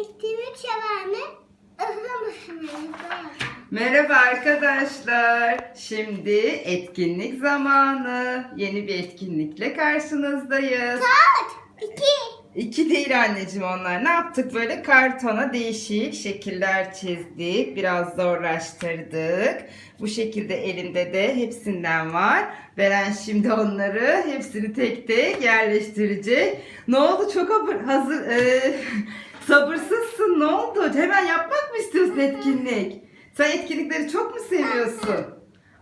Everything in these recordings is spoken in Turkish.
etkinlik severmi? Özlemişsiniz. Merhaba arkadaşlar. Şimdi etkinlik zamanı. Yeni bir etkinlikle karşınızdayız. Saat iki. İki değil anneciğim onlar. Ne yaptık böyle kartona değişik şekiller çizdik. Biraz zorlaştırdık. Bu şekilde elimde de hepsinden var. Beren şimdi onları hepsini tek tek yerleştirecek. Ne oldu çok hazır e, sabırsızsın ne oldu? Hemen yapmak mı istiyorsun etkinlik? Sen etkinlikleri çok mu seviyorsun?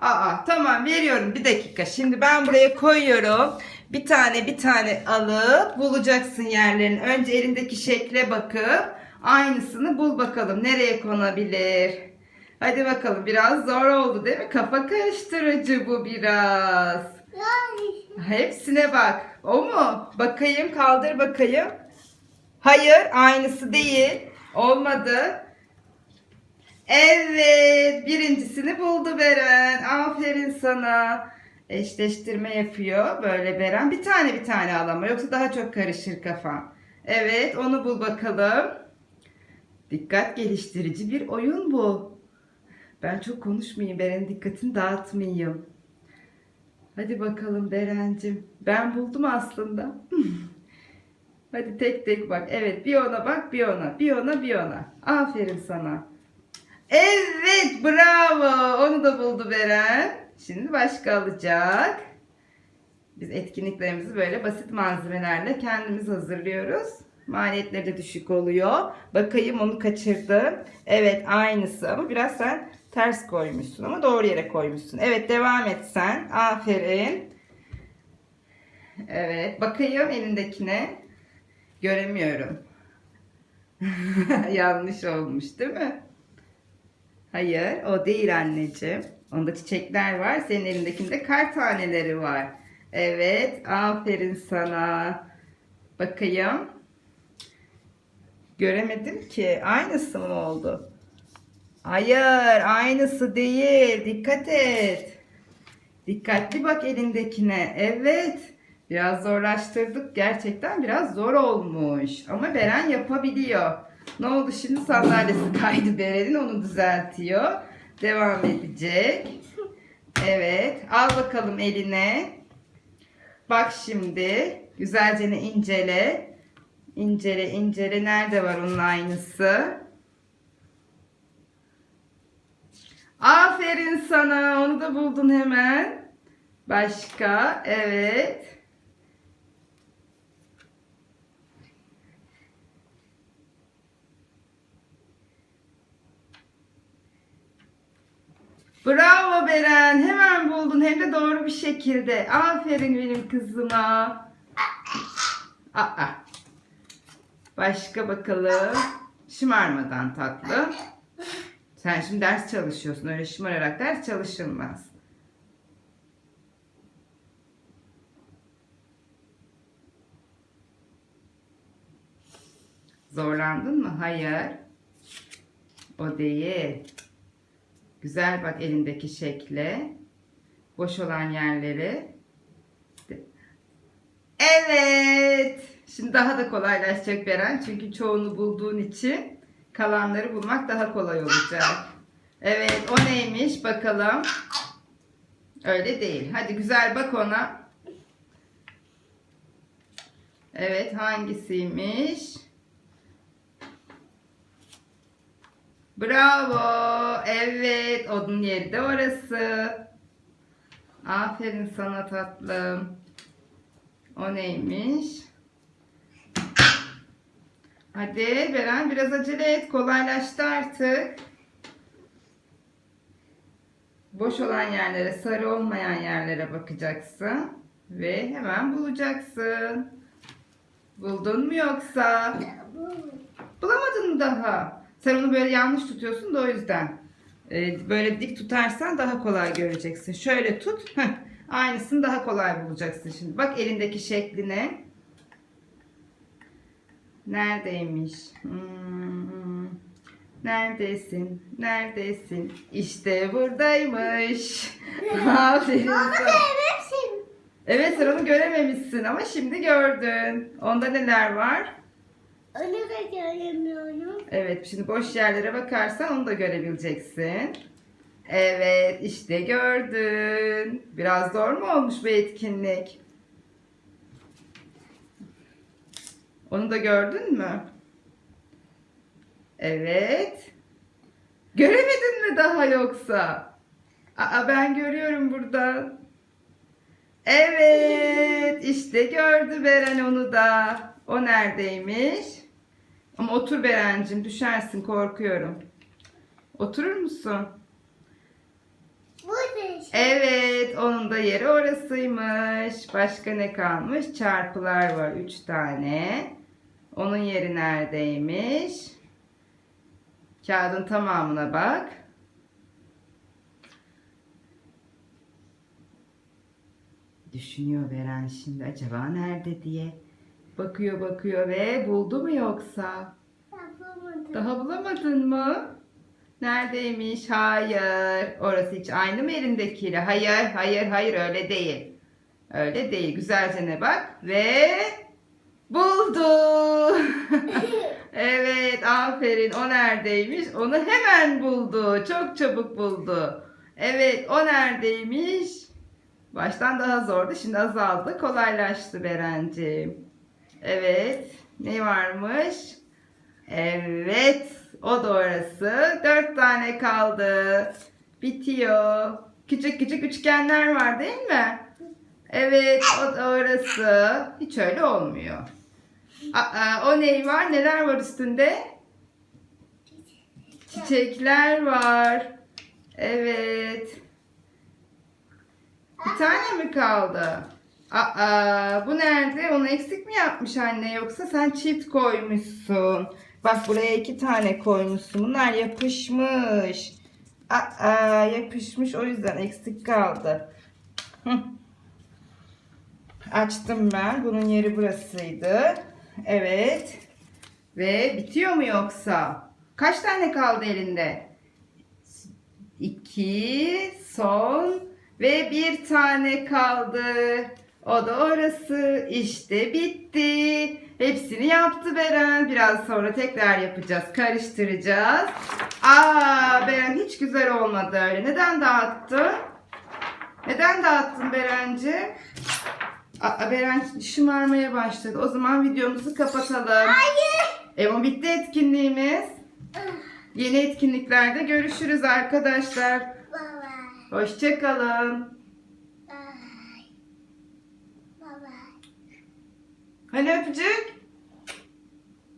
Aa tamam veriyorum bir dakika. Şimdi ben buraya koyuyorum. Bir tane bir tane alıp bulacaksın yerlerini. Önce elindeki şekle bakıp aynısını bul bakalım nereye konabilir. Hadi bakalım biraz zor oldu değil mi? Kafa karıştırıcı bu biraz. Hepsine bak. O mu? Bakayım kaldır bakayım. Hayır aynısı değil. Olmadı. Evet birincisini buldu Beren. Aferin sana. Eşleştirme yapıyor böyle Beren. Bir tane bir tane al ama yoksa daha çok karışır kafan. Evet onu bul bakalım. Dikkat geliştirici bir oyun bu. Ben çok konuşmayayım Beren'in dikkatini dağıtmayayım. Hadi bakalım Berencim. Ben buldum aslında. Hadi tek tek bak. Evet bir ona bak bir ona. Bir ona bir ona. Aferin sana. Evet bravo. Onu da buldu Beren. Şimdi başka alacak. Biz etkinliklerimizi böyle basit malzemelerle kendimiz hazırlıyoruz. Maliyetleri de düşük oluyor. Bakayım onu kaçırdım. Evet aynısı ama biraz sen ters koymuşsun ama doğru yere koymuşsun. Evet devam et sen. Aferin. Evet bakayım elindekine. Göremiyorum. Yanlış olmuş değil mi? Hayır o değil anneciğim. Onda çiçekler var. Senin elindekinde kar taneleri var. Evet aferin sana. Bakayım. Göremedim ki. Aynısı mı oldu? Hayır aynısı değil. Dikkat et. Dikkatli bak elindekine. Evet. Biraz zorlaştırdık. Gerçekten biraz zor olmuş. Ama Beren yapabiliyor. Ne oldu şimdi sandalyesi kaydı Beren'in onu düzeltiyor. Devam edecek. Evet. Al bakalım eline. Bak şimdi. Güzelce ne incele. İncele incele. Nerede var onun aynısı? Aferin sana. Onu da buldun hemen. Başka. Evet. Bravo Beren. Hemen buldun hem de doğru bir şekilde. Aferin benim kızıma. Aa. Başka bakalım. Şımarmadan tatlı. Sen şimdi ders çalışıyorsun. Öyle şımararak ders çalışılmaz. Zorlandın mı? Hayır. O değil. Güzel bak elindeki şekle. Boş olan yerleri. Evet. Şimdi daha da kolaylaşacak Beren. Çünkü çoğunu bulduğun için kalanları bulmak daha kolay olacak. Evet o neymiş bakalım. Öyle değil. Hadi güzel bak ona. Evet hangisiymiş? Bravo. Evet onun yeri de orası. Aferin sana tatlım. O neymiş? Hadi Beren biraz acele et. Kolaylaştı artık. Boş olan yerlere, sarı olmayan yerlere bakacaksın. Ve hemen bulacaksın. Buldun mu yoksa? Bulamadın mı daha? Sen onu böyle yanlış tutuyorsun da o yüzden. Ee, böyle dik tutarsan daha kolay göreceksin. Şöyle tut. Heh. Aynısını daha kolay bulacaksın şimdi. Bak elindeki şekline. Neredeymiş? Hmm. Neredesin? Neredesin? İşte buradaymış. Aferin Onu sevmişsin. Evet sen onu görememişsin ama şimdi gördün. Onda neler var? Onu da göremiyorum. Evet şimdi boş yerlere bakarsan onu da görebileceksin. Evet işte gördün. Biraz zor mu olmuş bu etkinlik? Onu da gördün mü? Evet. Göremedin mi daha yoksa? Aa ben görüyorum burada. Evet, işte gördü Beren onu da. O neredeymiş? Ama otur Berencim, düşersin korkuyorum. Oturur musun? Burada işte. Evet, onun da yeri orasıymış. Başka ne kalmış? Çarpılar var, üç tane. Onun yeri neredeymiş? Kağıdın tamamına bak. Düşünüyor Beren şimdi acaba nerede diye. Bakıyor bakıyor ve buldu mu yoksa? Daha bulamadın mı? Neredeymiş? Hayır. Orası hiç aynı mı elindekiyle? Hayır, hayır, hayır öyle değil. Öyle değil. Güzelce ne bak ve buldu. evet, aferin. O neredeymiş? Onu hemen buldu. Çok çabuk buldu. Evet, o neredeymiş? Baştan daha zordu. Şimdi azaldı. Kolaylaştı Berenciğim. Evet. Ne varmış? Evet. O da orası. Dört tane kaldı. Bitiyor. Küçük küçük üçgenler var değil mi? Evet. O da orası. Hiç öyle olmuyor. Aa, o ney var? Neler var üstünde? Çiçekler var. Evet. Bir tane mi kaldı? Aa, bu nerede? Onu eksik mi yapmış anne yoksa sen çift koymuşsun. Bak buraya iki tane koymuşsun. Bunlar yapışmış. Aa, yapışmış o yüzden eksik kaldı. Açtım ben. Bunun yeri burasıydı. Evet. Ve bitiyor mu yoksa? Kaç tane kaldı elinde? İki, son ve bir tane kaldı. O da orası. İşte bitti. Hepsini yaptı Beren. Biraz sonra tekrar yapacağız. Karıştıracağız. Aa Beren hiç güzel olmadı öyle. Neden dağıttın? Neden dağıttın Berenci? Aa, Beren şımarmaya başladı. O zaman videomuzu kapatalım. Hayır. E o bitti etkinliğimiz. Yeni etkinliklerde görüşürüz arkadaşlar. Hoşçakalın. Hani öpücük?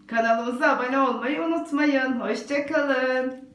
Kanalımıza abone olmayı unutmayın. Hoşçakalın.